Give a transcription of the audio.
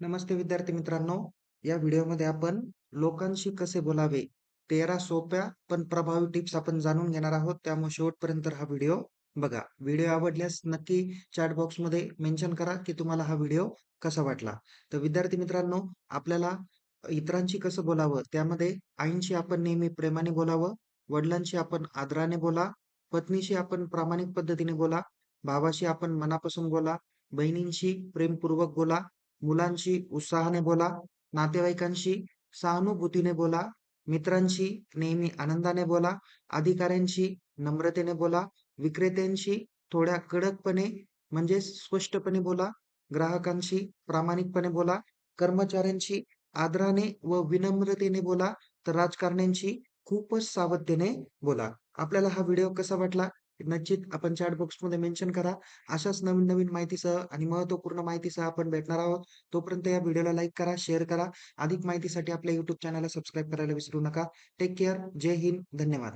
नमस्ते विद्यार्थी मित्रांनो. या व्हिडिओमध्ये आपण लोकांशी कसे बोलावे तेरा सोप्या पण प्रभावी टिप्स आपण जाणून घेणार आहोत. त्यामुळे शेवटपर्यंत हा व्हिडिओ बघा. व्हिडिओ आवडल्यास नक्की चॅट बॉक्समध्ये मेन्शन करा की तुम्हाला हा व्हिडिओ कसा वाटला. तर विद्यार्थी मित्रांनो आपल्याला इतरांशी कसं बोलावं त्यामध्ये आईंशी आपण नेहमी प्रेमाने बोलावं वडिलांशी आपण आदराने बोला पत्नीशी आपण प्रामाणिक पद्धतीने बोला भावाशी आपण मनापासून बोला बहिणींशी प्रेमपूर्वक बोला मुलांशी उत्साहाने बोला नातेवाईकांशी सहानुभूतीने बोला मित्रांशी नेहमी आनंदाने बोला अधिकाऱ्यांशी नम्रतेने बोला विक्रेत्यांशी थोड्या कडकपणे म्हणजे स्पष्टपणे बोला ग्राहकांशी प्रामाणिकपणे बोला कर्मचाऱ्यांशी आदराने व विनम्रतेने बोला तर राजकारण्यांशी खूपच सावधतेने बोला. आपल्याला हा व्हिडिओ कसा वाटला? नक्कीच आपण चॅट बॉक्समध्ये मेन्शन करा. अशाच नवीन नवीन माहितीसह आणि महत्त्वपूर्ण माहितीसह आपण भेटणार आहोत. तोपर्यंत या व्हिडिओला लाईक करा शेअर करा. अधिक माहितीसाठी आपल्या युट्यूब चॅनलला सबस्क्राईब करायला विसरू नका. टेक केअर जय हिंद. धन्यवाद.